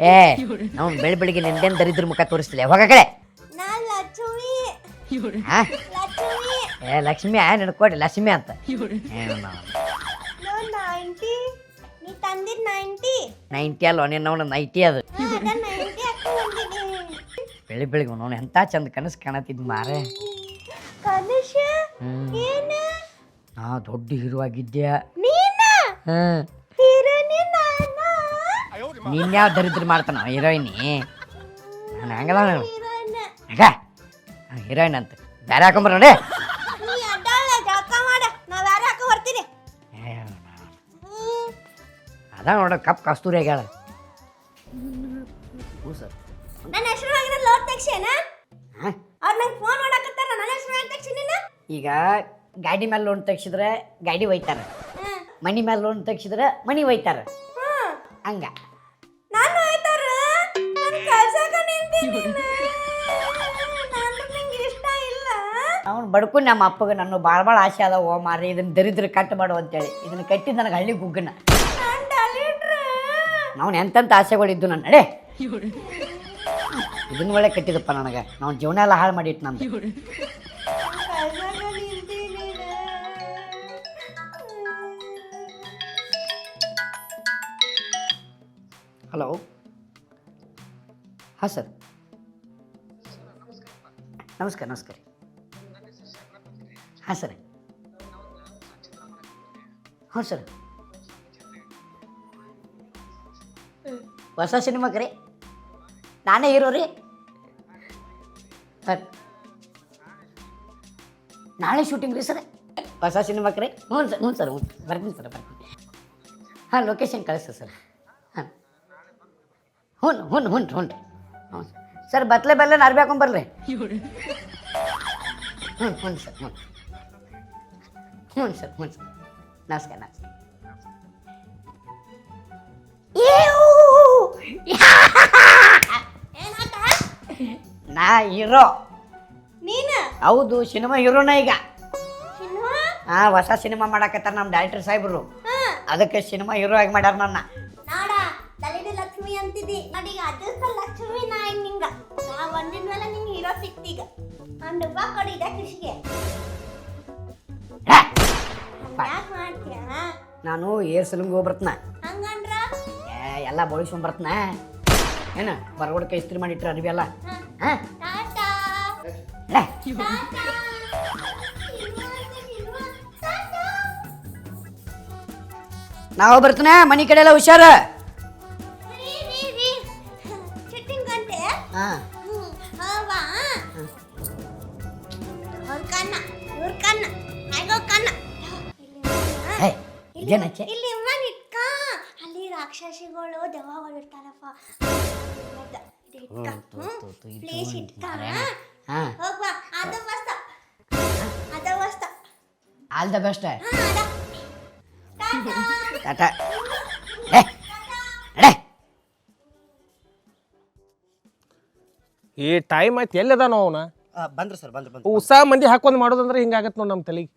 ಏ ನಾವು ಬೆಳಿ ಬೆಳಿಗ್ಗೆ ನಿಂದೇನು ದರಿದ್ರ ಮುಖ ತೋರಿಸ್ತಿಲ್ಲ. ಹೋಗ ಕಡೆ. ಲಕ್ಷ್ಮಿ. ಹಾ ಲಕ್ಷ್ಮಿ. ಏ ಲಕ್ಷ್ಮಿ ಆ ನಡ್ಕೊಡಿ ಲಕ್ಷ್ಮಿ ಅಂತ. ನೈಂಟಿ. ಅಲ್ಲ ನೀನು ಅವನು ನೈಟಿ ಅದು. ಬೆಳಿ ಬೆಳಿಗ್ಗೆ ನೋಡು ಎಂತ ಚಂದ ಕನಸು ಕಾಣತಿದ್ ಮಾರೆ. ನಾ ದೊಡ್ಡ ಹೀರೋ ಆಗಿದ್ದೆ ನೀನ? ಹ್ಮ್ ನೀನ್ ಯಾವ ದರಿದ್ರ ಮಾಡ್ತಾನ? ಹೀರೋಯಿನಿ ನಾನು ಹಂಗಲ್ಲ ಹೀರೋಯಿನ್. ಹಂಗ? ಹೀರೋಯಿನ್ ಅಂತ. ಬೇರೆ ಹಾಕೊಂಬರ ನೋಡಿ. ಅದ ನೋಡ ಕಪ್ ಕಸ್ತೂರಿ ಆಗ್ಯಾಳ. ಹ್ಞೂ ಸರ್. ನನ್ನ ಹೆಸರು ಆಗಿನ ಲೋಡ್ ತೆಗ್ಸೇನ ಅವ್ರು ನಂಗೆ ಫೋನ್ ಮಾಡಕತ್ತಾರ ನನ್ನ ಹೆಸರು ಯಾಕೆ ತೆಗ್ಸಿನಿಲ್ಲ ಈಗ ಗಾಡಿ ಮೇಲೆ ಲೋನ್ ತೆಗ್ಸಿದ್ರೆ ಗಾಡಿ ಒಯ್ತಾರ. ಮನಿ ಮೇಲೆ ಲೋನ್ ತೆಗ್ಸಿದ್ರೆ ಮನಿ ಒಯ್ತಾರ. ಹಂಗ. ಬಡ್ಕೊಂಡು ನಮ್ಮ ಅಪ್ಪಗೆ ನನ್ನ ಭಾಳ ಭಾಳ ಆಸೆ ಅದ ಓ ಮಾರಿ ಇದನ್ನ ದರಿದ್ರ ಕಟ್ ಮಾಡು ಅಂತೇಳಿ. ಇದನ್ನ ಕಟ್ಟಿದ್ದು ನನಗೆ ಹಳ್ಳಿ ಗುಗ್ಗನ. ನಾನು ನಾವು ಎಂತೆಂಥ ಆಸೆಗಳಿದ್ದು ನನ್ನ ನಡೆ. ಇದನ್ನ ಒಳ್ಳೆ ಕಟ್ಟಿದಪ್ಪ ನನಗೆ. ನಾವು ಜೀವನ ಎಲ್ಲ ಹಾಳು ಮಾಡಿಟ್ಟು ನಮ್ದು. ಹಲೋ. ಹಾಂ ಸರ್. ನಮಸ್ಕಾರ ನಮಸ್ಕಾರ. ಹಾಂ, ಸರ್. ಹಾಂ, ಸರ್. ಹೊಸ ಸಿನಿಮಾಕ್ಕೆ ರೀ ನಾನೇ ಹೀರೋ ರೀ. ಸರ್. ನಾಳೆ ಶೂಟಿಂಗ್ ರೀ, ಸರ್. ಹೊಸ ಸಿನಿಮಾಕ್ಕೆ ರೀ ಹ್ಞೂ, ಸರ್ ಹ್ಞೂ ಸರ್, ಹ್ಞೂ ಬರ್ತೀನಿ, ಸರ್, ಬರ್ತೀನಿ. ಹಾಂ ಲೊಕೇಶನ್ ಕಳಿಸ್ತೆ ಸರ್. ಹಾಂ. ಹ್ಞೂ ಹ್ಞೂ ಹ್ಞೂ ಹ್ಞೂ ರೀ ಹ್ಞೂ, ಸರ್. ಬತ್ಲೆ, ಬಲ್ಲೆ ನಾರ್ಬೇಕೊಂಬರ್ರಿ ಹ್ಞೂ ಹ್ಞೂ, ಸರ್, ಹ್ಞೂ. ಹ್ಞೂ ಸರ್ ಹ್ಞೂ ಸರ್ ನಮಸ್ಕಾರ ನಮಸ್ಕಾರ ನಾ ಹೀರೋ. ನೀನ? ಹೌದು ಸಿನಿಮಾ ಹೀರೋನ ಈಗ. ಹಾ ಹೊಸ ಸಿನಿಮಾ ಮಾಡಾಕತ್ತಾರ ನಮ್ಮ ಡೈರೆಕ್ಟರ್ ಸಾಹೇಬ್ರು. ಹಾ. ಅದಕ್ಕೆ ಸಿನಿಮಾ ಹೀರೋ ಆಗಿ ಮಾಡ್ಯಾರ ನನ್ನ. ಲಕ್ಷ್ಮಿ ಅಂತಿದ್ದಿ ಅದಕ್ಕ ಲಕ್ಷ್ಮಿ ನಾ ಈಗ ನಿಂಗ. ನಾ ಒಂದಿನ ಮೇಲೆ ನಿಂಗೆ ಹೀರೋ ಸಿಕ್ತೀಗ. ಒಂದು ಬಾ ಕೊಡಿ ಇದ ಯಾಕೆ ಮಾಡ್ತೀಯ ನಾನು ಏರ್ ಸಲೂನ್ಗೆ ಹೋಗ್ಬರ್ತನ. ಹಂಗಂದ್ರ? ಎಲ್ಲ ಬಳಿಸ್ಕೊಂಬರ್ತನ. ಏನು ಕೈ ಇಸ್ತ್ರಿ ಮಾಡಿಟ್ರ ಅರಿವಿ ಎಲ್ಲ ಹಾ. ಟಾಟಾ. ಟಾಟಾ. ನಾವು ಬರ್ತಾನೆ ಮನೆ ಕಡೆ ಎಲ್ಲ ಹುಷಾರ. ಇದೇನಚ್ಚೆ ಇಲ್ಲಿ ಇವ್ವನ್ ಇಟ್ಕ. ಅಲ್ಲಿ ರಾಕ್ಷಸಿಗಳು ದೆವ್ವಗಳು ಇರ್ತಾರಪ್ಪ. ಪ್ಲೇಸ್ ಇಟ್ಕ. ಹೋಗ್ಬಾ. ಅದ ಅದ ಆಲ್ ದ ಬೆಸ್ಟ್ ಟಾಟಾ. ಈ ಟೈಮ್ ಆಯ್ತು. ಎಲ್ಲದಾನೋ ಅವನ? ಬಂದ್ರು ಸರ್ ಬಂದ್ರು ಬಂದ್ರು. ಉತ್ಸಾಹ ಮಂದಿ ಹಾಕೊಂಡ್ ಮಾಡೋದಂದ್ರೆ ಹಿಂಗಾಗತ್ ನೋಡ್ ನಮ್ಮ ತಲೆಗೆ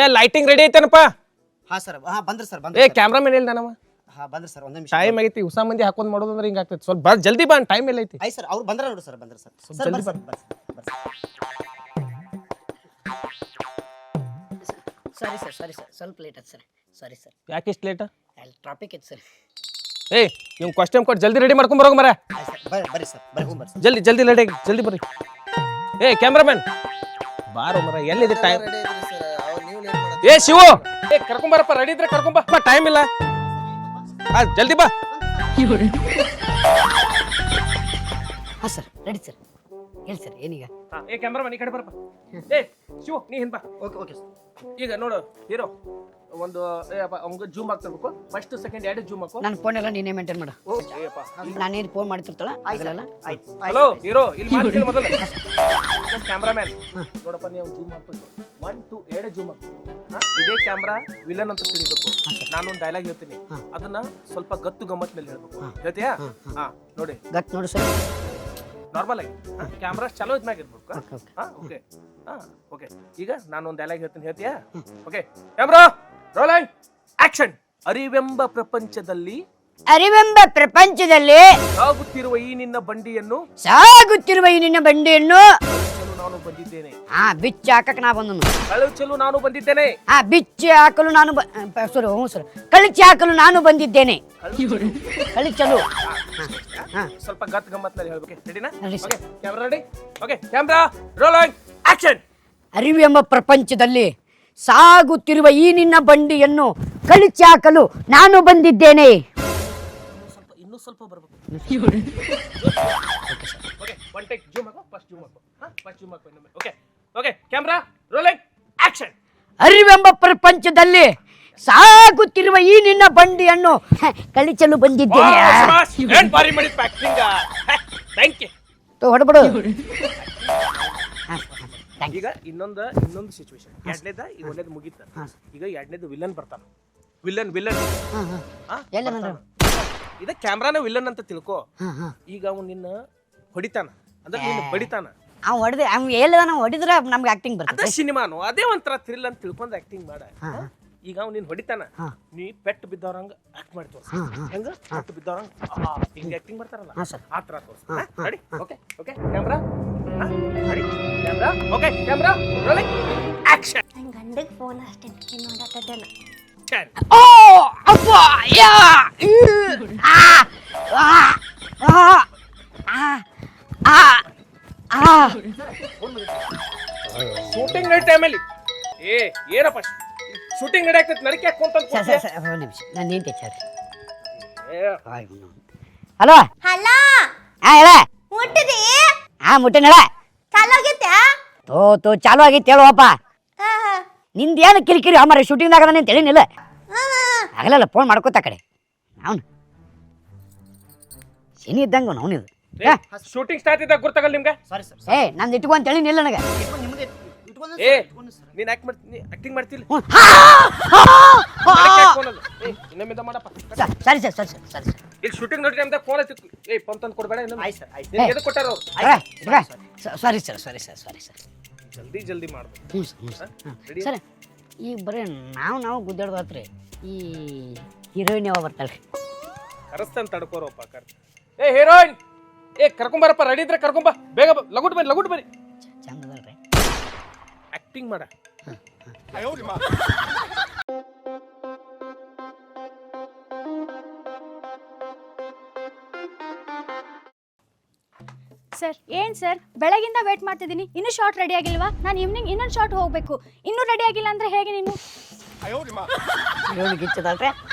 ಏ ಲೈಟಿಂಗ್ ರೆಡಿ ಐತೇನಪ್ಪ? ಹಾ ಸರ್ ಹಾ ಬಂದ್ರಿ ಸರ್ ಏ ಬಂದ್ರು ಇಲ್ಲ ಇಲ್ದಾನವ? ಹಾ ಬಂದ್ರಿ ಸರ್ ಒಂದ್ ನಿಮಿಷ. ಟೈಮ್ ಆಗೈತಿ ಉತ್ಸಾಹ ಮಂದಿ ಹಾಕೊಂಡ್ ಮಾಡೋದಂದ್ರೆ ಹಿಂಗಾಗ್ತೈತಿ ಸ್ವಲ್ಪ ಬಾ ಜಲ್ದಿ ಬಾ ಟೈಮ್ ಎಲ್ಲ ಐತಿ. ಐ ಸರ್ ಅವ್ರು ಬಂದ್ರ ನೋಡು ಸರ್ ಬಂದ್ರು ಸರ್. ಸರ್ ಬರ್ರಿ sir sorry sir sorry sir ಸ್ವಲ್ಪ ಲೇಟ್ ಆಯ್ತು ಸರ್. Sorry sir. ಯಾಕೆ ಇಷ್ಟು ಲೇಟ್ ಅಲ್ಲಿ ಟ್ರಾಫಿಕ್ ಇತ್ತು ಸರ್. ಏ ಇವ್ ಕಾಸ್ಟ್ಯೂಮ್ ಕೊಟ್ಟು ಜಲ್ದಿ ರೆಡಿ ಮಾಡ್ಕೊಂಡ್ ಬರೋಗ ಮರ ಆಯ್ತು ಸರ್ ಬರ್ರಿ ಬರ್ರಿ ಸರ್ ಬರ್ರಿ ಹೋಗಿ ಬರ್ರಿ ಸರ್. ಜಲ್ದಿ ಜಲ್ದಿ ರೆಡಿ ಜಲ್ದಿ ಬರ್ರಿ. ಏ ಕ್ಯಾಮ್ರಾಮನ್ ಬಾರೋ ಮರ ಎಲ್ಲಿದೆ ಟೈಮ್ ಏ ಶಿವು! ಏ ಕರ್ಕೊಂಬರಪ್ಪ ರೆಡಿ ಇದ್ರೆ ಕರ್ಕೊಂಬ ಟೈಮ್ ಇಲ್ಲ. ಹಾ ಜಲ್ದಿ ಬಾ. ಹಾಂ ಸರ್ ರೆಡಿ ಸರ್ ಹೇಳಿ ಸರ್ ಏನೀಗ? ಹಾ, ಏ ಕ್ಯಾಮ್ರಾಮನ್ ಈ ಕಡೆ ಬರಪ್ಪ. ಏ ಶಿವು ನೀ ಹಿಂದ್ ಬಾ. ಓಕೆ ಓಕೆ ಸರ್ ಈಗ ನೋಡು ಹೀರೋ ಒಂದು ಅವ್ಗೆ ಜೂಮ್ ಆಗ್ತಿರ್ಬೇಕು ಫಸ್ಟ್ ಸೆಕೆಂಡ್ ಎರಡು ಜೂಮ್ ಹಾಕು. ನನ್ನ ಫೋನ್ ಎಲ್ಲ ನೀನೇ ಮೇಂಟೈನ್ ಮಾಡು. ನಾನೇನು ಫೋನ್ ಮಾಡ್ತಿರ್ತಾಳ? ಆಗಲ್ಲ ಆಯ್ತು ಹಲೋ ಹೀರೋ ಇಲ್ಲಿ ಮೊದಲು. ಕ್ಯಾಮ್ರಾಮ್ಯಾನ್ ನೋಡಪ್ಪ ನೀವು ಜೂಮ್ ಹಾಕ್ಬೇಕು. ಒನ್ ಟು ಎರಡು ಜೂಮ್ ಇದೇ ಕ್ಯಾಮ್ರಾ ವಿಲನ್ ಅಂತ ತಿಳಿಬೇಕು. ನಾನೊಂದು ಡೈಲಾಗ್ ಹೇಳ್ತೀನಿ. ಅದನ್ನ ಸ್ವಲ್ಪ ಗತ್ತು ಗಮ್ಮತ್ನಲ್ಲಿ ಹೇಳ್ಬೇಕು. ಹೇಳ್ತೀಯಾ? ಹಾ ನೋಡಿ. ಗಟ್ ನೋಡಿ ಸರ್. ನಾರ್ಮಲ್ ಆಗಿ. ಕ್ಯಾಮ್ರಾ ಚಲೋ ಇದ್ಮ್ಯಾಗ ಇರ್ಬೇಕು. ಹಾ? ಓಕೆ ಹಾ ಓಕೆ. ಈಗ ನಾನೊಂದು ಒಂದು ಡೈಲಾಗ್ ಹೇಳ್ತೀನಿ. ಹೇಳ್ತೀಯಾ? ಓಕೆ. ಕ್ಯಾಮ್ರಾ ರೋಲಿಂಗ್ ಆಕ್ಷನ್ ಅರಿವೆಂಬ ಪ್ರಪಂಚದಲ್ಲಿ ಅರಿವೆಂಬ ಪ್ರಪಂಚದಲ್ಲಿ ಸಾಗುತ್ತಿರುವ ಈ ನಿನ್ನ ಬಂಡಿಯನ್ನು ಸಾಗುತ್ತಿರುವ ಈ ನಿನ್ನ ಬಂಡಿಯನ್ನು ನಾನು ಬಂದಿದ್ದೇನೆ. ಹಾ ಬಿಚ್ಚಿ ಹಾಕಕ್ ನಾ ಬಂದನು. ಕಳುಹಿಸಲು ನಾನು ಬಂದಿದ್ದೇನೆ. ಹಾ ಬಿಚ್ಚಿ ಹಾಕಲು ನಾನು ಸರ್ ಹ್ಞೂ ಸರ್ ಕಳಿಚಿ ಹಾಕಲು ನಾನು ಬಂದಿದ್ದೇನೆ. ಕಳಿಚಲು. ಸ್ವಲ್ಪ ಗತ್ ಗಮ್ಮತ್ನಲ್ಲಿ ಹೇಳ್ಬೇಕು. ರೆಡಿನಾ okay camera ready okay camera rolling action ಅರಿವೆಂಬ ಪ್ರಪಂಚದಲ್ಲಿ ಸಾಗುತ್ತಿರುವ ಈ ನಿನ್ನ ಬಂಡಿಯನ್ನು ಕಳಿಚಿ ಹಾಕಲು ನಾನು ಬಂದಿದ್ದೇನೆ. ಸ್ವಲ್ಪ ಇನ್ನೂ ಸ್ವಲ್ಪ ಬರ್ಬೇಕು. ಓಕೆ ಒನ್ ಟೇಕ್ ಜೂಮ್ ಹಾಕೋ. ಫಸ್ಟ್ ಜೂಮ್ ಹಾಕೋ. Okay okay camera rolling action ಅರಿವೆಂಬ ಪ್ರಪಂಚದಲ್ಲಿ ಸಾಗುತ್ತಿರುವ ಈ ನಿನ್ನ ಬಂಡಿಯನ್ನು ಕಳಿಸಲು ಕಳಿಚಲು ಬಂದಿದ್ದೇನೆ. ಏನ್ ಬಾರಿ ಮಾಡಿ ಪ್ಯಾಕಿಂಗ್ ಥ್ಯಾಂಕ್ ಯು ತೋ, ಹೊಡ್ಬಿಡು. ಹಾ, thank you. ಈಗ ಇನ್ನೊಂದು ಇನ್ನೊಂದು ಸಿಚುವೇಶನ್ ಎರಡನೇದ ಈಗ ಒಳ್ಳೇದು ಮುಗೀತ. ಈಗ ಎರಡನೇದು ವಿಲನ್ ಬರ್ತಾನ. Villain villain? ಇದ ಕ್ಯಾಮ್ರಾನ ವಿಲನ್ ಅಂತ ತಿಳ್ಕೊ. ಹಾ, ಹಾ. ಈಗ ಅವ್ನು ನಿನ್ನ ಹೊಡಿತಾನ. ಅಂದ್ರೆ ನಿನ್ನ ಬಡಿತಾನ. ಅವ್ ಹೊಡೆದ ಅವ್ ಎಲ್ಲಿದ ನಾವು ಹೊಡಿದ್ರೆ ನಮ್ಗೆ ಆಕ್ಟಿಂಗ್ ಅದ ಬರ್ತದೆ ಸಿನಿಮಾನು ಅದೇ ಒಂಥರ ಥ್ರಿಲ್ ಅಂತ ತಿಳ್ಕೊಂಡು ಆಕ್ಟಿಂಗ್ ಮಾಡ. ಹಾ, ಹಾ? ಈಗ ಅವ್ನು ನೀನ್ ಹೊಡಿತಾನ ಹಾ. ನೀ ಪೆಟ್ಟು ಬಿದ್ದವ್ರಂಗ ಆಕ್ಟ್ ಮಾಡಿ ತೋರ್ಸ. ಹಾ, ಹಾ. ಹೆಂಗ? ಪೆಟ್ಟು ಬಿದ್ದವ್ರಂಗ ಹಿಂಗ ಆಕ್ಟಿಂಗ್ ಮಾಡ್ತಾರಲ್ಲ ಹಾ, sir. ಆ ತರ ತೋರ್ಸ. Ready okay okay camera ready camera okay camera rolling action ನನ್ನ ಗಂಡಗೆ ಫೋನ್ ಅಷ್ಟೇ ನೋಡತ್ತೇನೆ ಓ ಅಪ್ಪ ಯಾ ಆ, ಆ, ಆ. ಶೂಟಿಂಗ್ ನಡಿ ಟೈಮಲ್ಲಿ ಏ ಏನಪ್ಪ? ಶೂಟಿಂಗ್ ನಡಿಯಾಕ್ತೈತಿ ನಡಿಕೆ ಹಾಕೊಂತ ಸರ್ ಸರ್ ಸರ್ ಒಂದು ನಿಮಿಷ. ನಾನು ಏನು ತೆಚ್ಚಾರಿ ಹಲೋ? ಹಲೋ? ಹಾ ಹೇಳ. ಮುಟ್ಟಿದಿ? ಹಾ ಮುಟ್ಟಿನ ಹೇಳ. ಚಾಲೋಗೈತೆ ತೋ ತೋ ಚಾಲು ಆಗೈತೆ ಹೇಳುವಪ್ಪ ನಿಂದ ಏನು ಕಿರಿಕಿರಿ? ಅಮ್ಮರ ಆಗದ ನೀನು ತಿಳಿನಿಲ್ಲ ಆಗಲಲ್ಲ ಫೋನ್ ಮಾಡ್ಕೋತ ಕಡೆ. ಅವನು. ಶನಿ ಇದ್ದಂಗ ಅವನಿದು. ಶೂಟಿಂಗ್ ಸ್ಟಾರ್ಟ್ ಇದ್ದಾಗ ಗುರ್ತಾಗಲ್ಲ ನಿಮ್ಗೆ? ಸಾರಿ ಸರ್ ಏ ನಂದು ಇಟ್ಕೊ ಅಂತ ಹೇಳಿನಿಲ್ಲ ನನಗೆ ಇಟ್ಕೊಂಡು ನಿಮಗೆ ಇಟ್ಕೊಂಡು ಏ ಇಟ್ಕೊಂಡು ಸರ್ ನೀನ್ ಆಕ್ಟ್ ಮಾಡ್ತೀನಿ ಆಕ್ಟಿಂಗ್ ಮಾಡ್ತಿಲ್ಲ. ಏ ಇನ್ನೊಮ್ಮಿಂದ ಮಾಡಪ್ಪ. ಸರಿ ಸರ್ ಸರಿ ಸರ್ ಸರಿ ಸರ್. ಇಲ್ಲಿ ಶೂಟಿಂಗ್ ನೋಡಿ ಟೈಮ್ದಾಗ ಫೋನ್ ಹಚ್ಚಿ ಏ ಫೋನ್ ತಂದು ಕೊಡ್ಬೇಡ ಇನ್ನೊಮ್ಮೆ. ಆಯ್ತು ಸರ್ ಆಯ್ತು. ನಿನ್ಗೆ ಎದಕ್ಕೆ ಕೊಟ್ಟಾರ ಅವ್ರು? Sorry sir sorry. Sir sorry sir ಜಲ್ದಿ ಜಲ್ದಿ ಮಾಡ್ಬೇಕು. ಹ್ಞೂ ಸರ್ ಹ್ಞೂ ಸರ್. ಹಾ, ready? ಸರ್. ಈಗ ಬರೀ ನಾವು ನಾವು ಗುದ್ದಾಡ್ದಾತ್ರಿ ಈ ಹೀರೋಯಿನ್ ಯಾವ ಬರ್ತಾಳೆ? ರೀ ಕರೆಸ್ತಂತ ತಡ್ಕೋರಪ್ಪ ಕರ್ ಏ ಹೀರೋಯಿನ್ ಏ ಕರ್ಕೊಂಬರಪ್ಪ ರೆಡಿ ಇದ್ರೆ ಕರ್ಕೊಂಬ. ಬೇಗ ಬಾ. ಲಗುಟ್ ಬನ್ನಿ ಲಗುಟ್ ಬನ್ನಿ. ಆಕ್ಟಿಂಗ್ ಮಾಡ. ಸರ್ ಏನ್ ಸರ್? ಬೆಳಗಿಂದ ವೇಟ್ ಮಾಡ್ತಿದ್ದೀನಿ. ಇನ್ನೂ ಶಾರ್ಟ್ ರೆಡಿ ಆಗಿಲ್ವಾ? ನಾನು ಈವ್ನಿಂಗ್ ಇನ್ನೊಂದು ಶಾರ್ಟ್ ಹೋಗ್ಬೇಕು. ಇನ್ನೂ ರೆಡಿ ಆಗಿಲ್ಲ ಅಂದ್ರೆ ಹೇಗೆ ಗಿಚ್ಚದಲ್ರಿ ಇನ್ನ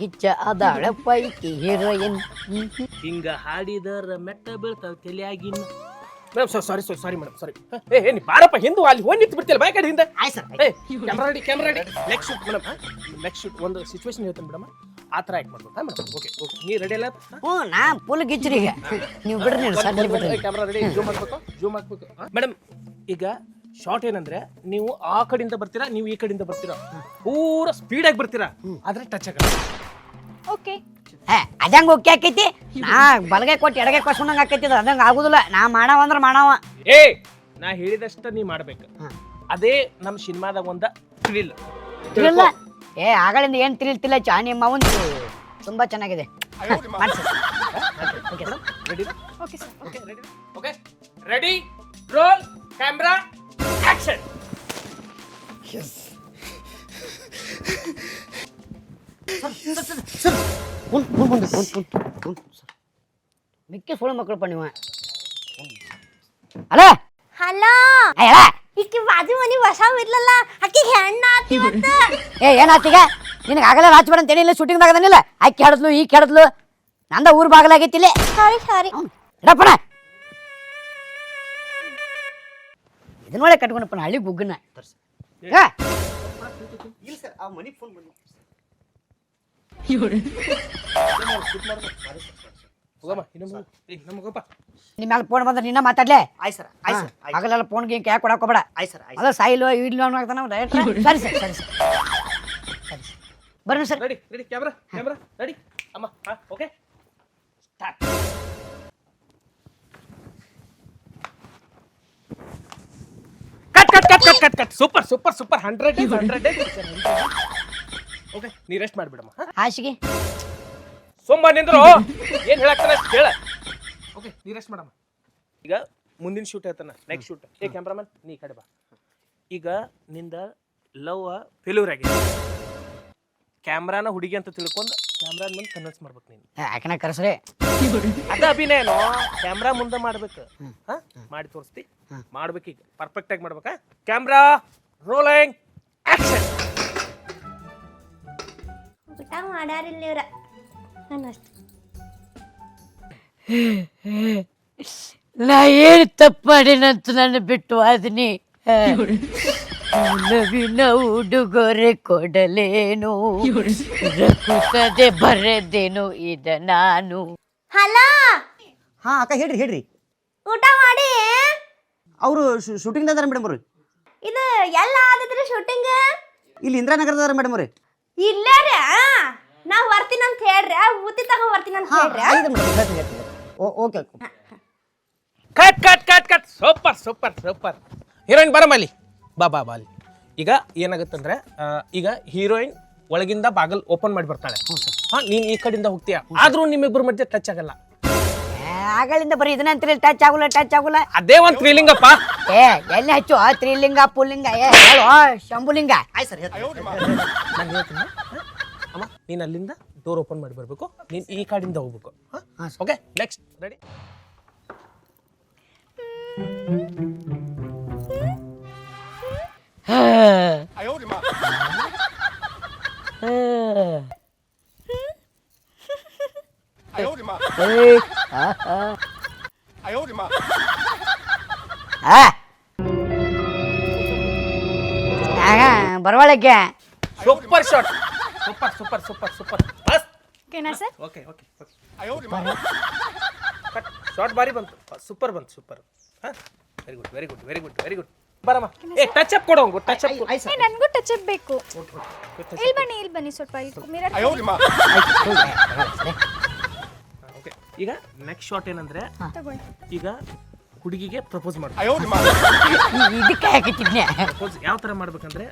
ಗಿಚ್ಚ ಅದಾಳ ಪೈಕಿ ಹೀರೋಯಿನ್. ಹಿಂಗ ಹಾಡಿದರ ಮೆಟ್ಟ ಬೀಳ್ತಾವ ತಲೆಯಾಗಿನ. Madam sir sorry sorry sorry madam sorry ಏ ಏ ನೀ ಬಾರಪ್ಪ ಹಿಂದೆ ಅಲ್ಲಿ ಹೋಗಿ ನಿಂತು ಬಿಡ್ತಿಲ್ಲ ಬಾಯ್ ಕಡೆ ಹಿಂದೆ. ಆಯ್ತು ಸರ್ ಏ camera ready camera ready next shoot madam next shoot ಒಂದು ಸಿಚುವೇಶನ್ ಹೇಳ್ತೀನಿ ಮೇಡಮ್ ಆ ಥರ ಆ್ಯಕ್ಟ್ ಮಾಡ್ಬೇಕು ಹಾಂ ಮೇಡಮ್ ಓಕೆ ಓಕೆ ನೀ ರೆಡಿ ಅಲ್ಲ? ಹ್ಞೂ ನಾ ಫುಲ್ ಗಿಚ್ಚ್ರಿ ಈಗ ನೀವು ಬಿಡ್ರಿ ನೀವು ಸರ್ ಬಿಡ್ರಿ. ಕ್ಯಾಮ್ರಾ ರೆಡಿ ಜೂಮ್ ಮಾಡ್ಬೇಕು ಜೂಮ್ ಹಾಕ್ಬೇಕು ಮೇಡಮ್ ಈಗ ಶಾರ್ಟ್ ಏನಂದ್ರೆ ನೀವು ಆ ಕಡೆಯಿಂದ ಬರ್ತೀರಾ ನೀವು ಈ ಕಡೆಯಿಂದ ಬರ್ತೀರಾ. ಪೂರ ಸ್ಪೀಡಾಗಿ ಬರ್ತೀರಾ. ಆದ್ರೆ ಟಚ್ ಆಗಲ್ಲ. ಓಕೆ ಏ ಅದಂಗ ಓಕೆ ಆಕೈತಿ. ನಾ ಬಲಗೈ ಕೊಟ್ಟು ಎಡಗೈ ಕೊಸ್ಕೊಂಡಂಗ ಆಕೈತಿ ಅದು ಅದಂಗ ಆಗುದಿಲ್ಲ. ನಾ ಮಾಡವ ಅಂದ್ರೆ ಮಾಡವ. ಏ ನಾ ಹೇಳಿದಷ್ಟ ನೀ ಮಾಡ್ಬೇಕು. ಅದೇ ನಮ್ಮ ಸಿನಿಮಾದಾಗ ಒಂದ ಥ್ರಿಲ್ ಇಲ್ಲ ಏ ಆಗಳಿಂದ ಏನ್ ತಿಳಿಲ್ತಿಲ್ಲ ಚಾ ನಿಮ್ಮ ಒಂದು ತುಂಬಾ ಚೆನ್ನಾಗಿದೆ. ಮಾಡ್ಸಿ. Okay sir. Ready okay sir okay ready okay ready roll camera action ಕುಂತ್ ಕುಂತ್ ಕುಂತ್ ಕುಂತ್ ಕುಂತ್ ಕುಂತ್ ಸರ್ ಮಿಕ್ಕ ಸುಳ್ಳು ಮಕ್ಕಳಪ್ಪ ನೀವು. ಅಲ್ಲ ಹಲೋ ಹೇಳ. ಈಕಿ ಬಾಜು ಮನಿ ಹೊಸ ಇರ್ಲಲ್ಲ ಆಕಿ ಹೆಣ್ಣ ಆತಿ ಏ ಏನಾತೀಗ ನಿನಗೆ ಆಗಲೇ ರಾಜ್ ಬೇಡ ಅಂತ ಏನಿಲ್ಲ ಶೂಟಿಂಗ್ ಆಗದನಿಲ್ಲ ಆಕಿ ಕೆಡದ್ಲು ಈ ಕೆಡದ್ಲು ನಂದ ಊರ್ ಬಾಗಲಾಗೈತಿಲ್ಲ ಸಾರಿ ಸಾರಿ ಇಡಪ್ಪಣ ಇದನ್ನೊಳೆ ನಾ ಹಳ್ಳಿ ಗುಗ್ಗನ ತರ್ಸಿ. ಇಲ್ಲ ಸರ್ ಆ ಮನಿ ಫೋನ್ ಬಂದು ನಮ್ಮ ಮ್ಯಾಲ ಫೋನ್ ಬಂದ್ರೆ ನಿನ್ನ ಮಾತಾಡ್ಲೆ? ಆಯ್ತು ಸರ್ ಆಯ್ತು ಸರ್ ಆಗಲೆಲ್ಲ ಫೋನ್ ಗೀನ್ ಕ್ಯಾಕ್ ಕೊಡಕ್ಕೆ ಹೋಗ್ಬೇಡ. ಆಯ್ತು ಸರ್ ಆಯ್ತು ಅದ ಸಾಯಿಲ್ವ ಇಡ್ಲು ಅನ್ನೋ ಡೈರೆಕ್ಟ್ ಸರಿ ಸರ್ ಸರಿ ಸರ್. ಸರಿ ಸರ್. ಬರ್ರಿ sir. Ready ready camera camera. Ready. ಅಮ್ಮ ಹಾ okay. Start. Cut cut cut cut cut super super super hundred hundred okay ನೀ ರೆಸ್ಟ್ ಮಾಡ್ಬಿಡಮ್ಮ ಹಾಸಿಗೆ. ಸೋಮ ನಿಂದ್ರು ಏನು ಹೇಳಕ್ತಾನೆ ಕೇಳ. ಹೇಳ ಓಕೆ ನೀ ರೆಸ್ಟ್ ಮಾಡಮ್ಮ. ಈಗ ಮುಂದಿನ ಶೂಟ್ ಹೇಳ್ತಾನ ನೆಕ್ಸ್ಟ್ ಶೂಟ್ ಏ ಕ್ಯಾಮ್ರಾಮನ್ ನೀ ಈ ಕಡೆ ಬಾ. ಈಗ ನಿಂದ ಲವ್ ಫೇಲ್ಯೂರ್ ಆಗಿದೆ. ಕ್ಯಾಮ್ರಾನ ಹುಡುಗಿ ಅಂತ ತಿಳ್ಕೊಂಡು ಕ್ಯಾಮ್ರಾ ಮುಂದೆ ಕನ್ವಿನ್ಸ್ ಮಾಡ್ಬೇಕು ನೀನು. ಯಾಕನ ಕರ್ಸ್ರಿ? ಅದ ಅಭಿನಯನೋ ಕ್ಯಾಮ್ರಾ ಮುಂದೆ ಮಾಡ್ಬೇಕು. ಹಾ? ಮಾಡಿ ತೋರಿಸ್ತಿ. ಮಾಡ್ಬೇಕು ಈಗ. ಪರ್ಫೆಕ್ಟ್ ಆಗಿ ಮಾಡ್ಬೇಕಾ. ಕ್ಯಾಮ್ರಾ ರೋಲಿಂಗ್ ಆಕ್ಷನ್ ಊಟ ಮಾಡ್ಯಾರಿಲ್ಲ ಇವ್ರ ನಾನು ಅಷ್ಟು. ನಾ ಏನು ತಪ್ಪು ಮಾಡಿನಂತ ನನ್ನ ಬಿಟ್ಟು ಅದನಿ ನವಿನ ಉಡುಗೊರೆ ಕೊಡಲೇನು? ರಕುಸದೆ ಬರೆದೇನು ಇದ ನಾನು. ಹಲೋ? ಹಾ ಅಕ್ಕ ಹೇಳ್ರಿ ಹೇಳ್ರಿ. ಊಟ ಮಾಡಿ. ಅವರು ಶೂಟಿಂಗ್ ಅದಾರ ಮೇಡಮ್ ಅವ್ರು. ಇದು ಎಲ್ಲ ಆದಿದ್ರಿ ಶೂಟಿಂಗ್ ಇಲ್ಲಿ ಇಂದಿರಾನಗರದಾರ ಮೇಡಮ್ ಅವರು. ಇಲ್ಲ ರೀ ನಾ ಬರ್ತೀನಿ ಅಂತ ಹೇಳ್ರಿ ಊತಿ ತಗೊಂಡ್ ಬರ್ತೀನಿ ಅಂತ ಹಾಂ ಹೇಳ್ರಿ ಆಯ್ತು ಮೇಡಮ್ ಹೇಳ್ತೀನಿ ಹೇಳ್ತೀನಿ okay okay. Cut cut cut cut. Super super super. Heroine ಬರಮ್ಮ ಅಲ್ಲಿ. ಬಾ ಬಾ ಬಾ ಅಲ್ಲಿ ಈಗ ಏನಾಗುತ್ತಂದ್ರೆ ಆ, ಈಗ ಹೀರೋಯಿನ್ ಒಳಗಿಂದ ಬಾಗಲ್ ಓಪನ್ ಮಾಡಿ ಬರ್ತಾಳೆ. ಹಾ ನೀನ್ ಈ ಕಡೆಯಿಂದ ಹೋಗ್ತೀಯ? ಆದ್ರೂ ನಿಮ್ಮಿಬ್ಬರ ಮಧ್ಯೆ ಟಚ್ ಆಗಲ್ಲ. ಆಗಳಿಂದ ಬರೀ ಇದನ್ನ ಅಂತೀರಿ ಟಚ್ ಆಗುಲ್ಲ ಟಚ್ ಆಗುಲ್ಲ. ಅದೇ ಒಂದ್ ಅಪ್ಪ ಏ ಎಲ್ಲಿ ಹಚ್ಚು? ಆ ತ್ರಿಲಿಂಗ ಪುಲ್ಲಿಂಗ ಏ ಹೇಳು ಆ, ಶಂಭುಲಿಂಗ. ಆಯ್ತು ಸರ್ ನಾನು ಹೇಳ್ತೀನಿ. ಅಮ್ಮ ನೀನ್ ಅಲ್ಲಿಂದ ಡೋರ್ ಓಪನ್ ಮಾಡಿ ಬರ್ಬೇಕು. ನೀನು ಈ ಕಡೆಯಿಂದ ಹೋಗ್ಬೇಕು. Okay next ready ಬರವಳಕ್ಕೆ super shot super super super super bus ಓಕೆನಾ sir okay okay cut shot ಬಾರಿ ಬಂತು ಸೂಪರ್ ಬಂತು ಸೂಪರ್ ಹಾಂ very good very good very good very good ಬರಮ್ಮ. ಏ ಟಚ್ ಅಪ್ ಕೊಡೋ ಟಚ್ ಅಪ್ ಏ ನನಗೂ ಟಚ್ ಅಪ್ ಬೇಕು. ಇಲ್ಲಿ ಬನ್ನಿ ಇಲ್ಲಿ ಬನ್ನಿ ಸ್ವಲ್ಪ ಮಿರರ್ ಓಕೆ ಈಗ ನೆಕ್ಸ್ಟ್ ಶಾಟ್ ಏನಂದ್ರೆ ಈಗ ಹುಡುಗಿಗೆ ಪ್ರಪೋಸ್ ಮಾಡು. ಇದಕ್ಕೆ ಹಾಕಿಟ್ಟಿದ್ನೆ. ಪ್ರಪೋಸ್ ಯಾವ ಥರ ಮಾಡ್ಬೇಕಂದ್ರೆ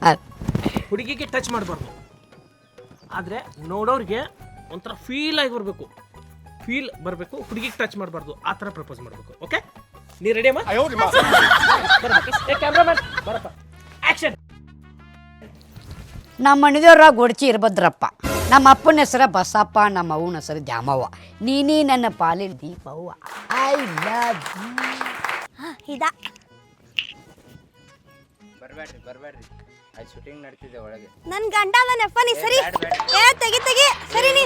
ಹುಡುಗಿಗೆ ಟಚ್ ಮಾಡಬಾರ್ದು. ಆದರೆ ನೋಡೋರಿಗೆ ಒಂಥರ ಫೀಲ್ ಆಗಿ ಬರಬೇಕು. ಫೀಲ್ ಬರಬೇಕು ಹುಡುಗಿಗೆ ಟಚ್ ಮಾಡಬಾರ್ದು. ಆ ಥರ ಪ್ರಪೋಸ್ ಮಾಡಬೇಕು ಓಕೆ ನೀ ರೆಡಿ ಅಮ್ಮ. ಏ ಕ್ಯಾಮ್ರಾಮನ್ ಬರಪ್ಪ. ಆಕ್ಷನ್ ನಮ್ಮ ಮನೆದೇವ್ರ ಗೊಡ್ಚಿ ಇರ್ಬದ್ರಪ್ಪ ನಮ್ಮ ಅಪ್ಪನ ಹೆಸರ ಬಸಪ್ಪ ನಮ್ಮ ಅವ್ವನ ಹೆಸರು ದ್ಯಾಮವ್ವ. ನೀನೇ ನನ್ನ ಪಾಲಿನ ದೀಪವ್ವ. ಐ ಲವ್ ಇದ. ಬರ್ಬೇಡ್ರಿ ಬರ್ಬೇಡ್ರಿ ಐ ಶೂಟಿಂಗ್ ನಡೀತಿದೆ ಒಳಗೆ. ನನ್ ಗಂಡ ಅದನಪ್ಪ ನೀ ಸರಿ. ಏ ತೆಗಿ ತೆಗಿ. ಸರಿ ನೀ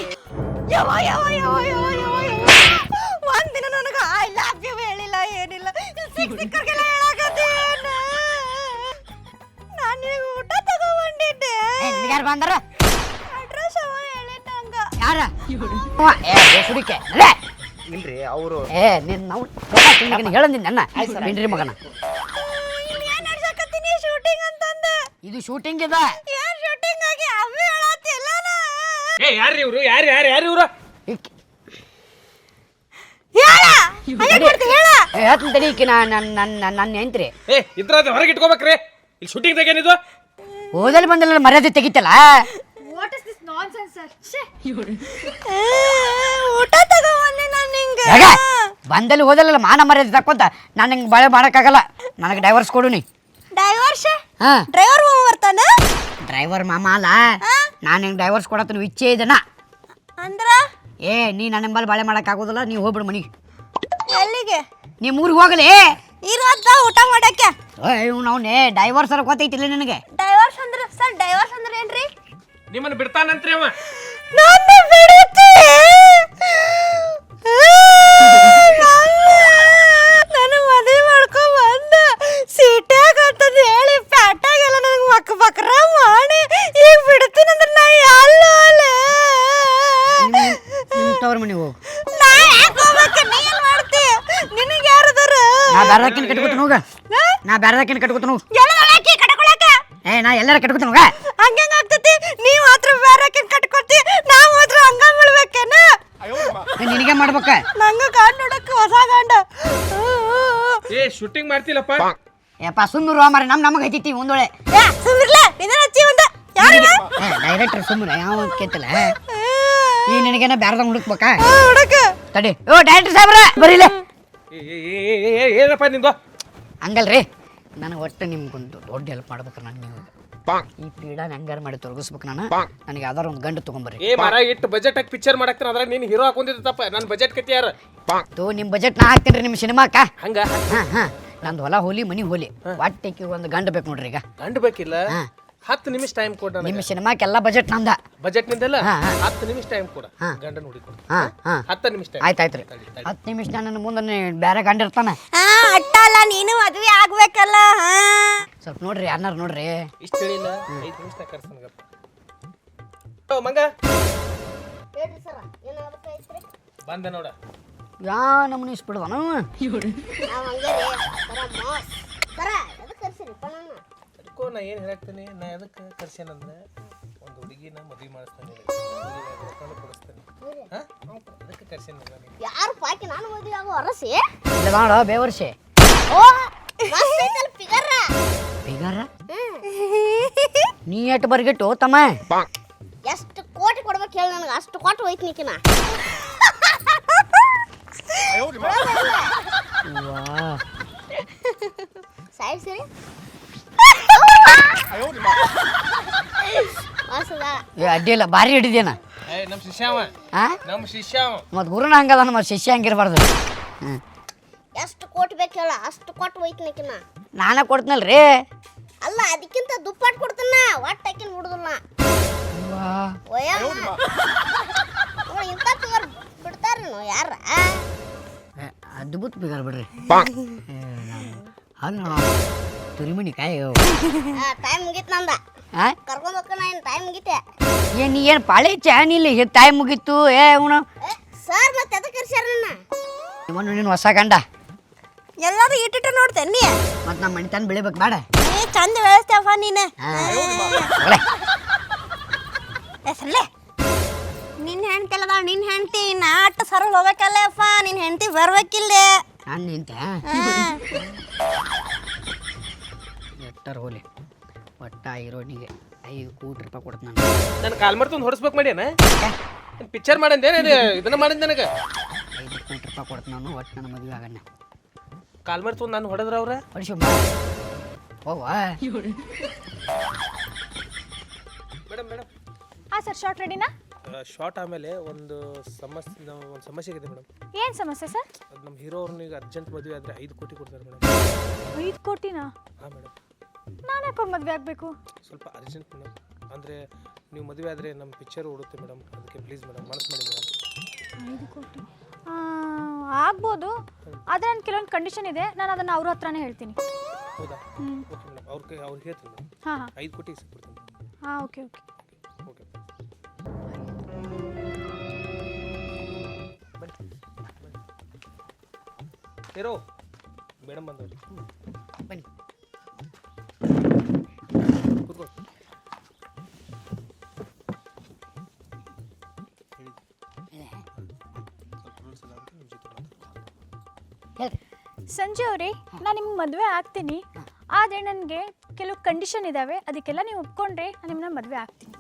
ಯವ್ವ ಯವ್ವ. ನಡೆ. ಇಲ್ರಿ ಅವರು. ಏ ನಿನ್ನ ನಾವು ಹೇಳಂದಿನಿ ನನ್ನ. ಬಿಡ್ರಿ ಮಗನ. ಇದು ಶೂಟಿಂಗ್ ಇದೆ. ಏ ಯಾರು ಇವರು? ಯಾರು ಯಾರು ಯಾರು ಇವರು? ಹೇಳ್ತೀನಿ ತಡಿ ಈಕಿ ನಾ ನನ್ನ ನನ್ನ ನನ್ನ ಹೆಂತ್ರಿ ಏ ಹೊರಗೆ ಇಟ್ಕೋಬೇಕ್ರಿ. ಏನಿದು? ಓದಲ್ ಬಂದಲ್ಲ ಮರ್ಯಾದೆ ತೆಗಿತಲ್ಲ what is this nonsense sir ಶೇ ಏ, ಊಟ ತಗೊಂಡೆ ನಾನು ನಿಂಗೆ. ಬಂದಲ್ಲಿ ಹೋದಲ್ಲ ಮಾನ ಮರ್ಯಾದೆ ತಕ್ಕೊಂತ ನಾನು ಹಿಂಗೆ ಬಳೆ ಮಾಡೋಕ್ಕಾಗಲ್ಲ. ನನಗೆ ಡೈವರ್ಸ್ ಕೊಡು ನೀ. ಡೈವರ್ಸ್ ಹಾಂ. ಡ್ರೈವರ್ ಮಾಮ ಬರ್ತಾನೆ? ಡ್ರೈವರ್ ಮಾಮ ಅಲ್ಲ. ನಾನು ಹಿಂಗೆ ಡೈವರ್ಸ್ ಕೊಡತ್ತನ ಇಚ್ಛೆ ಇದನ್ನ ಅಂದ್ರ? ಏ ನೀ ನನ್ನ ಬಳಿ ಬಾಳೆ ಮಾಡೋಕ್ಕಾಗೋದಿಲ್ಲ ನೀವು ಹೋಗ್ಬಿಡು ಮನೆಗೆ. ಎಲ್ಲಿಗೆ? ನಿಮ್ಮ ಊರಿಗೆ ಹೋಗಲಿ? ಇರೋದ ಊಟ ಮಾಡಕ್ಕೆ. ಅಯ್ಯೋ ನಾವು ಡೈವರ್ಸ್ ಅರ ಗೊತ್ತೈತಿಲ್ಲ ನಿನಗೆ? ಡೈವರ್ಸ್ ಅಂದ್ರೆ ಸರ್ ಡೈವರ್ಸ್ ಅಂದ್ರೆ ಏನ್ರಿ? ನಿಮ್ಮನ್ನ ಬಿಡ್ತಾನಂತ್ರಿ ಅವ. ನನ್ನ ಬಿಡುತ್ತೆ. ನಾನು ಮದುವೆ ಮಾಡ್ಕೊ ಬಂದ. ಸೀಟ್ಯಾಗ ಅಂತಂದು ಹೇಳಿ ಪ್ಯಾಟಾಗೆಲ್ಲ ನನಗೆ ಮಕ್ಕ ಬಕ್ರ ಮಾಡಿ. ಈಗ ಬಿಡ್ತೀನಿ ಅಂದ್ರೆ ನಾ ಎಲ್ಲೋ ಅಲ್ಲೇ ತವ್ರ ಮನೆಗೆ ಹೋಗು. ನಾ ನಿನಗೆ ಹೋಗ್ಬೇಕು? ನಾ ಬ್ಯಾರದಕ್ಕಿನ ಕಟ್ಕೊತ ಹೋಗ. ನಾ ಬ್ಯಾರದಕ್ಕಿನ ಕಟ್ಕೊತ ಹೋಗ. ಕಟ್ಕೊಳಕ ಏ ನಾ ಎಲ್ಲಾರ ಕಟ್ಕೊತ ಹೋಗ. ಹಂಗಂಗ ಆಗ್ತತಿ ನೀವ್ ಮಾತ್ರ ಬೇರೆ ಕಟ್ಕೊತಿ ನಾವ್ ಮಾತ್ರ ಹಂಗ ಬೀಳ್ಬೇಕೇನ ನಿನಗೆ ಮಾಡ್ಬೇಕ ನಂಗ ಗಂಡ ನೋಡಕ್ ಹೊಸ ಗಂಡ ಏ ಶೂಟಿಂಗ್ ಮಾಡ್ತಿಲ್ಲಪ್ಪ ಯಪ್ಪ ಸುಮ್ಮರು ಮಾರಿ ನಮ್ ನಮಗೆ ಹೈತೈತಿ ಒಂದೊಳೆ ಏ ಸುಮ್ಮಿರ್ಲ ನಿನ್ನ ಹಚ್ಚಿ ಒಂದ ಯಾರು ಡೈರೆಕ್ಟರ್ ಸುಮ್ಮನೆ ಯಾವ ಕೇತಲ್ಲ ಈ ನಿನಗೇನ ಬ್ಯಾರದಂಗ್ ಹುಡುಕ್ಬೇಕಾ ಹುಡಕ ತಡಿ ಓ ಡೈರೆಕ್ಟರ್ ಸಾಹೇಬ್ರ ಬರೀಲೆ ಏ, ಏ, ಏ, ಏ, ಏ, ಏನಪ್ಪ ನಿಂದು ಹಂಗಲ್ರಿ ನನಗೆ ಒಟ್ಟು ನಿಮ್ಗೊಂದು ದೊಡ್ಡ ಹೆಲ್ಪ್ ಮಾಡ್ಬೇಕು ನಾನು ನೀವು ಈ ಪೀಡಾನ ಹೆಂಗಾರ ಮಾಡಿ ತೊಲಗಿಸ್ಬೇಕು ನಾನು. ನನಗೆ ಯಾವ್ದಾರ ಒಂದು ಗಂಡು ತೊಗೊಂಬರ್ರಿ. ಏ ಮರ ಇಟ್ಟು ಬಜೆಟ್ ಹಾಕಿ ಪಿಕ್ಚರ್ ಮಾಡಾಕ್ತಾನ ಅದ್ರಾಗ ನೀನು ಹೀರೋ ಹಾಕೊಂಡಿದ್ದ ತಪ್ಪ. ನನ್ನ ಬಜೆಟ್ ಕತಿ ಯಾರ? ತೋ ನಿಮ್ಮ ಬಜೆಟ್ ನಾ ಹಾಕ್ತೀನಿ ನಿಮ್ಮ ಸಿನಿಮಾಕ್ಕ. ಹಂಗ? ಹಾಂ ಹಾಂ. ನಂದು ಹೊಲ ಹೋಲಿ ಮನಿ ಹೋಲಿ. ಒಟ್ಟಿಗೆ ಒಂದು ಗಂಡು ಬೇಕು ನೋಡ್ರಿ ಈಗ. ಗಂಡು ಬೇಕಿಲ್ಲ? ಹಾ. ಹತ್ತು ನಿಮಿಷ ಟೈಮ್ ಕೊಡ ನಿಮ್ಮ ಸಿನಿಮಾಕ್ಕೆಲ್ಲ ಬಜೆಟ್ ನಂದ. ಬಜೆಟ್ ನಿಂದಲ್ಲ. ಹತ್ತು ನಿಮಿಷ ಟೈಮ್ ಕೊಡ. ಗಂಡ ನೋಡಿ ಕೊಡು. ಹಾಂ ಹಾಂ. ಹತ್ತು ನಿಮಿಷ ಆಯ್ತು ಆಯ್ತು ರೀ. ಹತ್ತು ನಿಮಿಷ ನನ್ನ ಮುಂದೆ ಬೇರೆ ಗಂಡ ಇರ್ತಾನೆ. ನೀನು ಮದ್ವೆ ಆಗ್ಬೇಕಲ್ಲ ಹಾ? ಸ್ವಲ್ಪ ನೋಡ್ರಿ ಯಾರ್ನಾರು ನೋಡ್ರಿ. ಇಷ್ಟು ಹೇಳಿಲ್ಲ ಐದು ನಿಮಿಷ ಕರ್ಸನ್ಗಪ್ಪ ಓ ಮಂಗ. ಬಂದೆ ನೋಡ. ಯಾ ನಮ್ಮನೆ ಇಸ್ಬಿಡ್ದಾನು ಅದಕ್ಕೂ ನಾ ಏನು ಹೇಳಾಕ್ತೀನಿ? ನಾ ಎದಕ್ಕೆ ಕರ್ಸೇನಂದ್ರೆ ಒಂದು ಹುಡುಗಿನ ಮದುವೆ ಮಾಡಿಸ್ತಾನೆ ಕೊಡಿಸ್ತಾನೆ. ಅದಕ್ಕೆ ಯಾರು ಪಾಕಿ ನಾನು ಮದುವೆ ಆಗೋ ಅರಸಿ? ಇಲ್ಲ ನೋಡ ಬೇವರ್ಷೆ. ಬಿಗಾರ ನೀ ಎಟ್ ಬರ್ಗಿಟ್ಟು ತಮ್ಮ. ಎಷ್ಟು ಕೋಟಿ ಕೊಡ್ಬೇಕು ಹೇಳಿ ನನಗೆ ಅಷ್ಟು ಕೊಟ್ಟು ಹೋಯ್ತು ನಿಕಿನ. ಸೈಡ್ ಸರಿ. ಏ ಅಡ್ಡಿಲ್ಲ ಭಾರಿ ಹಿಡಿದೇನ. ಏ ನಮ್ಮ ಶಿಷ್ಯ ನಮ್ಮ ಶಿಷ್ಯ ಮತ್ತು ಗುರುನ ಹಂಗದ ನಮ್ಮ ಶಿಷ್ಯ ಹಂಗಿರ್ಬಾರ್ದು. ಹ್ಞೂ ಎಷ್ಟು ಕೋಟಿ ಬೇಕು ಹೇಳ ಅಷ್ಟು ಕೊಟ್ಟು ಹೋಯ್ತು ನಾನು ಕೊಡ್ತೀನಲ್ರಿ? ಅಲ್ಲ ಅದಕ್ಕಿಂತ ದುಪ್ಪಟ್ಟು ಕೊಡ್ತಾನ ಒಟ್ಟು ಹಾಕಿನ ನೋಡಿ ಇಂಥ ಫಿಗರ್ ಬಿಡ್ತಾರೇನು ಯಾರ? ಅದ್ಭುತ ಬಿಗಾರ ಬಿಡ್ರಿ. ಏ, ಅಲ್ಲ ತುರಿಮಣಿ ಕಾಯಿ ಟೈಮ್ ಮುಗೀತು ನಂದ. ಹಾ ಕರ್ಕೊಂಡ್ ಹೋಗ್ಕಣ ಏನು ಟೈಮ್ ಮುಗಿತೆ? ಏನ್ ನೀ ಏನು ಪಾಳೆ ಚಾನಿಲ್ಲ ಟೈಮ್ ತಾಯಿ ಮುಗೀತು. ಏ ಅವನು. ಸರ್ ಮತ್ತೆ ಎದಕ್ಕೆ ಕರ್ಸ್ಯಾರ ನನ್ನ? ಇವನು ನೀನು ಹೊಸ ಗಂಡ. ಎಲ್ಲಾರು ಇಟ್ಟಿಟ್ಟು ನೋಡ್ತೇನೆ ನೀ? ಮತ್ತು ನಮ್ಮ ಮನೆ ತಂದು ಬೆಳಿಬೇಕು ಬೇಡ. ಏ ಚಂದ ಬೆಳೆಸ್ತೇವ ನೀನು. ಒಳ್ಳೆ ಹೆಸರಲ್ಲೇ ನಿನ್ನ ಹೆಂಡತಿ ಅಲ್ಲದ ನಿನ್ನ ಹೆಂಡತಿ ನಾ ಸರಳ ಹೋಗಬೇಕಲ್ಲ ಅಪ್ಪ ನಿನ್ನ ಹೆಂಡತಿ ಬರ್ಬೇಕಿಲ್ಲೇ. ನಾನು ನಿಂತ? ಎಟ್ಟರ್ ಹೋಲಿ. ಒಟ್ಟ ಇರೋನಿಗೆ ಐದು ಕೋಟಿ ರೂಪಾಯಿ ಕೊಡ್ತು ನಾನು. ನನ್ನ ಕಾಲ್ ಮಾಡ್ತೊಂದು ಹೊಡಿಸ್ಬೇಕು ಮಾಡ್ಯಾನ ಪಿಕ್ಚರ್ ಮಾಡಿದ್ದೇನೆ ಇದನ್ನ ಮಾಡಿದ್ ನನಗೆ? ಐದು ಕೋಟಿ ರೂಪಾಯಿ ಕೊಡ್ತು ನಾನು ಒಟ್ಟು ನನ್ನ ಮದುವೆ ಆಗಣ್ಣ ಕಾಲ್ ಮಾಡ್ತೊಂದು ನಾನು ಹೊಡೆದ್ರ ಅವ್ರ? ಹೊಡಿಸು ಹೋವ ಮೇಡಮ್ ಮೇಡಮ್. ಹಾಂ ಸರ್ ಶಾರ್ಟ್ ರೆಡಿನಾ ಶಾರ್ಟ್ ಆಮೇಲೆ ಒಂದು ಸಮಸ್ಯೆ ನಾವು ಒಂದು ಸಮಸ್ಯೆ ಇದೆ ಮೇಡಮ್. ಏನು ಸಮಸ್ಯೆ ಸರ್? ಅದು ನಮ್ಮ ಹೀರೋ ಅವ್ರನ್ನ ಅರ್ಜೆಂಟ್ ಮದುವೆ ಆದರೆ ಐದು ಕೋಟಿ ಕೊಡ್ತಾರೆ ಮೇಡಮ್. ಐದು ಕೋಟಿನಾ? ಹಾಂ ಮೇಡಮ್. ನಾನು ಯಾಕೆ ಮದುವೆ ಆಗಬೇಕು? ಸ್ವಲ್ಪ ಅರ್ಜೆಂಟ್ ಮೇಡಮ್. ಅಂದರೆ ನೀವು ಮದುವೆ ಆದರೆ ನಮ್ಮ ಪಿಕ್ಚರ್ ಓಡುತ್ತೆ ಮೇಡಮ್. ಅದಕ್ಕೆ ಪ್ಲೀಸ್ ಮೇಡಮ್ ಮನಸ್ಸು ಮಾಡಿ ಮೇಡಮ್. ಐದು ಕೋಟಿ. ಆ, ಆಗ್ಬೋದು. ಆದರೆ ನನ್ನ ಕೆಲವೊಂದು ಕಂಡೀಷನ್ ಇದೆ. ನಾನು ಅದನ್ನು ಅವ್ರ ಹತ್ರನೇ ಹೇಳ್ತೀನಿ. ಹೌದಾ. Okay madam. ಅವ್ರ ಕೈ ಅವ್ರಿಗೆ ಹೇಳ್ತೀನಿ ಮೇಡಮ್. ಹಾಂ ಹಾಂ. ಐದು ಕೋಟಿ ಸಿಕ್ಬಿಡ್ತೀನಿ. ಹಾಂ okay okay. Okay. Hero madam ಬಂದವ್ರಿ. ಸಂಜೆ ಅವ್ರಿ ನಾನು ನಿಮ್ಗೆ ಮದುವೆ ಆಗ್ತೀನಿ. ಆದರೆ ನನಗೆ ಕೆಲವು ಕಂಡೀಷನ್ ಇದ್ದಾವೆ ಅದಕ್ಕೆಲ್ಲ ನೀವು ಒಪ್ಕೊಂಡ್ರೆ ನಾನು ನಿಮ್ಮನ್ನ ಮದುವೆ ಆಗ್ತೀನಿ.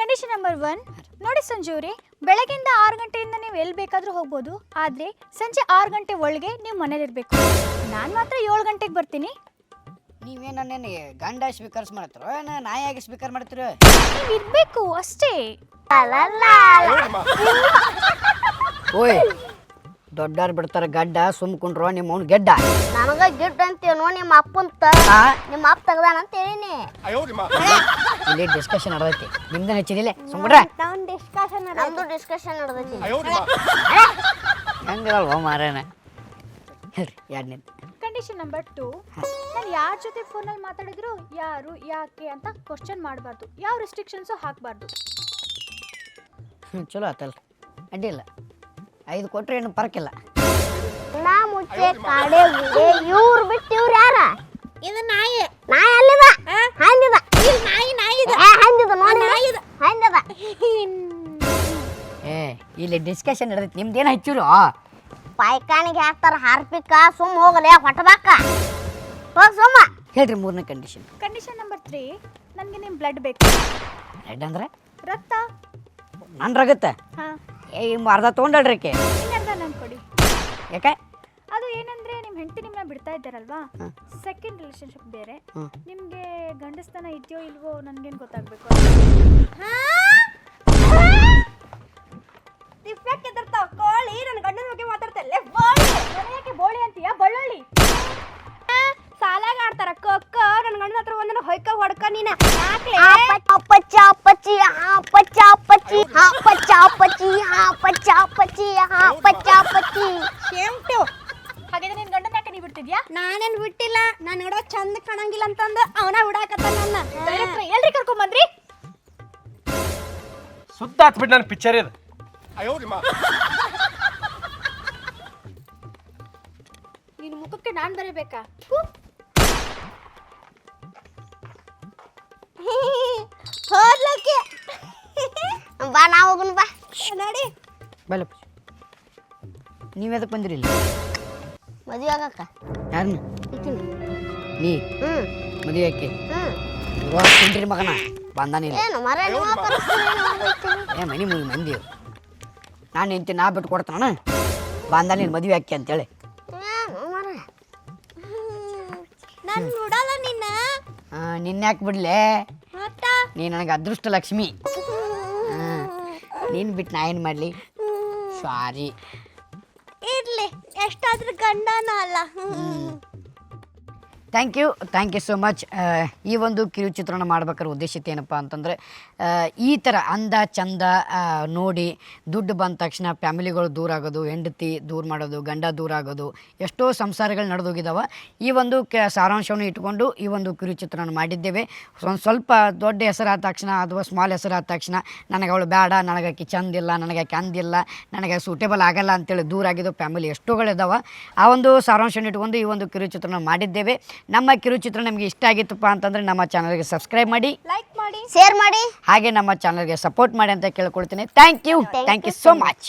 ಕಂಡೀಷನ್ ನಂಬರ್ ಒನ್ ನೋಡಿ ಸಂಜೆ ಅವ್ರಿ ಬೆಳಗ್ಗೆಯಿಂದ ಆರು ಗಂಟೆಯಿಂದ ನೀವು ಎಲ್ಲಿ ಬೇಕಾದರೂ ಹೋಗ್ಬೋದು ಆದರೆ ಸಂಜೆ ಆರು ಗಂಟೆ ಒಳಗೆ ನೀವು ಮನೇಲಿರಬೇಕು. ನಾನು ಮಾತ್ರ ಏಳು ಗಂಟೆಗೆ ಬರ್ತೀನಿ ನೀವೇನು ನನ್ನೇನು ಗಂಡ ಸ್ಪೀಕರ್ಸ್ ಮಾಡ್ತಿರೋ ಏನು ನಾಯಾಗಿ ಸ್ಪೀಕರ್ ಮಾಡ್ತಿರೋ? ನೀವು ಇರ್ಬೇಕು ಅಷ್ಟೇ. ಓಯ್ ದೊಡ್ಡಾರ್ ಬಿಡ್ತಾರ ಗಡ್ಡ ಸುಮ್ಕೊಂಡ್ರು ನಿಮ್ಮ ಅವ್ನು ಗೆಡ್ಡ. ನನಗ ಗಿಫ್ಟ್ ಅಂತೇನೋ ನಿಮ್ಮ ಅಪ್ಪಂತ ಆ, ನಿಮ್ಮ ಅಪ್ಪ ತೆಗ್ದಾನ ಅಂತ ಹೇಳಿನಿ. ಇಲ್ಲಿ ಡಿಸ್ಕಷನ್ ನಡೆದೈತಿ. ನಿಮ್ದು ಹಚ್ಚಿದಿಲ್ಲ ಸುಮ್ಬಿಡ್ರೆ ಡಿಸ್ಕಷನ್ ನಮ್ದು ಡಿಸ್ಕಷನ್ ನಡೆದೈತಿ. ಹೆಂಗಿರಲ್ವ ಮಾರೇನ? ಹೇಳ್ರಿ ಎರಡನೇ ಕಂಡೀಷನ್ ನಂಬರ್ ಟು ನಾನು ಯಾರ ಜೊತೆ ಫೋನಲ್ಲಿ ಮಾತಾಡಿದ್ರು ಯಾರು ಯಾಕೆ ಅಂತ ಕ್ವಶನ್ ಮಾಡಬಾರ್ದು. ಯಾವ ರೆಸ್ಟ್ರಿಕ್ಷನ್ಸು ಹಾಕಬಾರ್ದು. ಚಲೋ ಆತಲ್ಲ ಅಡ್ಡಿಲ್ಲ ಐದು ಕೊಟ್ರೆ ಏನು ಪರಕಿಲ್ಲ. ನಾ ಮುಚ್ಚೆ ಕಾಡೆ ಗುಡೆ ಇವ್ರು ಬಿಟ್ಟು ಇವ್ರು ಯಾರ? ಇದು ನಾಯಿ. ನಾಯಿ ಅಲ್ಲಿದ ಹಂದಿದ. ಇಲ್ಲಿ ನಾಯಿ ನಾಯಿ ಇದು. ಹಂದಿದ ನೋಡಿ. ನಾಯಿ ಇದೆ. ಹಂದಿದ. ಏ ಇಲ್ಲಿ ಡಿಸ್ಕಷನ್ ನಡೆದೈತಿ. ನಿಮ್ದೇನು ಹಚ್ಚಿರು? ಪಾಯ್ಕಾನಿಗೆ ಹಾಕ್ತಾರ ಹಾರ್ಪಿಕ ಸುಮ್ ಹೋಗಲೇ ಹೊಟ್ಟಬಾಕ ಹೋಗ ಸುಮ್ಮ. ಹೇಳ್ರಿ ಮೂರನೇ ಕಂಡೀಷನ್ ಕಂಡೀಷನ್ ನಂಬರ್ ತ್ರೀ ನನಗೆ ನಿಮ್ಮ ಬ್ಲಡ್ ಬೇಕು. ಬ್ಲಡ್ ಅಂದ್ರೆ? ರಕ್ತ. ನನ್ನ ರಗತ್ತೆ ಹಾಂ. ಏ ಇವ್ ಅರ್ಧ ತೊಗೊಂಡಳ್ರಿ ಆಕೆ. ಇನ್ನರ್ಧ ನಂಗೆ ಕೊಡಿ. ಯಾಕೆ? ಅದು ಏನಂದ್ರೆ ನಿಮ್ಮ ಹೆಂಡತಿ ನಿಮ್ಮನ್ನ ಬಿಡ್ತಾ ಇದ್ದಾರಲ್ವಾ? ಸೆಕೆಂಡ್ ರಿಲೇಶನ್ಶಿಪ್ ಬೇರೆ. ನಿಮಗೆ ಗಂಡಸ್ತನ ಇದೆಯೋ ಇಲ್ವೋ ನನಗೇನು ಗೊತ್ತಾಗಬೇಕು? ಡಿಫೆಕ್ಟ್ ಎದರ್ತಾವ ಕೋಳಿ ನನ್ನ ಗಂಡನ ಬಗ್ಗೆ ಮಾತಾಡ್ತಲ್ಲ ಬೋಳಿ ಯಾಕೆ ಬೋಳಿ ಅಂತೀಯ ಬಳ್ಳೊಳ್ಳಿ ಸಾಲಾಗ ಆಡ್ತಾರ ಕಕ್ಕ ನನ್ನ ಗಂಡನ ಹತ್ರ ಒಂದನ ಹೊಯ್ಕ ಹೊಡ್ಕ ನೀನ ಯಾಕ್ಲೆ ಅಪ್ಪಚ್ಚ ಅಪ್ಪಚ್ಚಿ ಅಪ್ಪಚ್ಚ ಅಪ್ಪಚ್ಚಿ ಅಪ್ಪಚ್ಚ ಅಪ್ಪಚ್ಚಿ ಅಪ್ಪಚ್ಚ ಅಪ್ಪಚ್ಚಿ ಅಪ್ಪಚ್ಚ ಅಪ್ಪಚ್ಚಿ ಸೇಮ್ ಟು ಹಾಗಿದ್ರೆ ನಿನ್ನ ಗಂಡನ ಯಾಕೆ ನೀ ಬಿಡ್ತಿದ್ಯಾ ನಾನೇನ್ ಬಿಟ್ಟಿಲ್ಲ ನಾನು ನೋಡೋ ಚಂದ ಕಾಣಂಗಿಲ್ಲ ಅಂತಂದು ಅವನ ಹುಡಾಕತ್ತ ನನ್ನ ಎಲ್ರಿ ಎಲ್ರಿ ಕರ್ಕೊಂಬಂದ್ರಿ ಸುತ್ತ ಹತ್ಬಿಟ್ಟು ನನ್ನ ಪಿಕ್ಚರ್ ಇದು ನಿನ್ನ ಮುಖಕ್ಕೆ ನಾನ್ ಬರೀಬೇಕಾ? ಹೋದ್ಲಕ್ಕೆ. ಬಾ ನಾವು ಹೋಗುನ್ ಬಾ. ನಡಿ. ಬಲ್ಲ ನೀವು ಎದಕ್ಕೆ ಬಂದಿರಿ ಇಲ್ಲಿ? ಮದುವೆ ಆಗಕ್ಕ? ಯಾರನ್ನ ಈಕಿನ್. ನೀ? ಹ್ಮ್. ಮದುವೆ ಆಕೆ ಹ್ಮ್. ಕುಂಡ್ರಿ ಮಗನ. ಬಂದಾನಿಲ್ಲ ಏನು ಮರ ನೀವು ಏ ಮನಿ ಮುಗಿ ಮಂದಿ ನಾನು ನಿಂತು ನಾ ಬಿಟ್ಟು ಕೊಡ್ತಾನ ಬಂದ ನೀನು ಮದುವೆ ಆಕೆ ಅಂತೇಳಿ. ನಾನು ನೋಡಲ್ಲ ನಿನ್ನ. ನಿನ್ನ ಯಾಕೆ ಬಿಡ್ಲೆ? ಮತ್ತ? ನೀ ನನಗೆ ಅದೃಷ್ಟ ಲಕ್ಷ್ಮಿ. ನೀನು ಬಿಟ್ಟು ನಾ ಏನು ಮಾಡಲಿ? ಸಾರಿ ಇರ್ಲಿ ಎಷ್ಟಾದ್ರೂ ಗಂಡನ ಅಲ್ಲ. Thank you thank you so much. ಈ ಒಂದು ಕಿರುಚಿತ್ರಣ ಮಾಡ್ಬೇಕಾದ್ರೆ ಉದ್ದೇಶಿತ ಏನಪ್ಪ ಅಂತಂದರೆ ಈ ಥರ ಅಂದ, ಚಂದ ನೋಡಿ ದುಡ್ಡು ಬಂದ ತಕ್ಷಣ ಫ್ಯಾಮಿಲಿಗಳು ದೂರ ಆಗೋದು, ಹೆಂಡತಿ ದೂರ ಮಾಡೋದು, ಗಂಡ ದೂರ ಆಗೋದು, ಎಷ್ಟೋ ಸಂಸಾರಗಳು ನಡೆದೋಗಿದ್ದಾವೆ ಈ ಒಂದು ಕ, ಸಾರಾಂಶವನ್ನು ಇಟ್ಕೊಂಡು ಈ ಒಂದು ಕಿರುಚಿತ್ರಣ ಮಾಡಿದ್ದೇವೆ. ಒಂದು ಸ್ವಲ್ಪ ದೊಡ್ಡ ಹೆಸರಾದ ತಕ್ಷಣ ಅಥವಾ ಸ್ಮಾಲ್ ಹೆಸರಾದ ತಕ್ಷಣ ನನಗೆ ಅವಳು ಬೇಡ, ನನಗೆ ಆಕೆ ಚಂದಿಲ್ಲ ನನಗೆ ಆಕೆ ಅಂದಿಲ್ಲ ನನಗೆ ಸೂಟೇಬಲ್ ಆಗಲ್ಲ ಅಂತೇಳಿ ದೂರ ಆಗಿದ್ದು ಫ್ಯಾಮಿಲಿ ಎಷ್ಟೋಗಳಿದ್ದಾವೆ ಆ ಒಂದು ಸಾರಾಂಶವನ್ನು ಇಟ್ಕೊಂಡು ಈ ಒಂದು ಕಿರುಚಿತ್ರಣ ಮಾಡಿದ್ದೇವೆ. ನಮ್ಮ ಕಿರುಚಿತ್ರ ನಿಮಗೆ ಇಷ್ಟ ಆಗಿತ್ತಪ್ಪ ಅಂತಂದ್ರೆ ನಮ್ಮ ಚಾನಲ್ಗೆ ಸಬ್ಸ್ಕ್ರೈಬ್ ಮಾಡಿ ಲೈಕ್ ಮಾಡಿ. ಶೇರ್ ಮಾಡಿ ಹಾಗೆ ನಮ್ಮ ಚಾನಲ್ಗೆ ಸಪೋರ್ಟ್ ಮಾಡಿ ಅಂತ ಕೇಳ್ಕೊಳ್ತೀನಿ. Thank you thank you so much